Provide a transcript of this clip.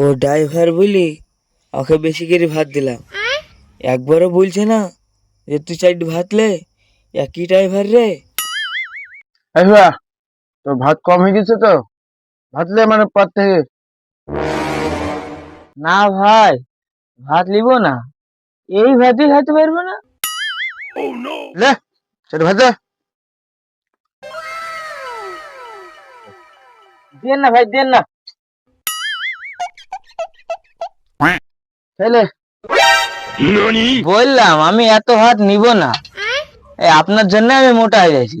ও driver বলি ওকে বেশি করে ভাত দিলাম। একবারও বলছে না যে তুই চারটি ভাত লে একই ড্রাইভার রে? আইবা তো ভাত কম হয়ে গেছে তো? ভাত লে মানে পার থেকে। না ভাই ভাত লিব না। এই ভাতই খাইতে পারব না। লে সেটা ভাত দে। দেন না ভাই দেন না। খেলে বললাম আমি এত ভাত নিব না। এই আপনার জন্য আমি মোটা হয়ে যাচ্ছি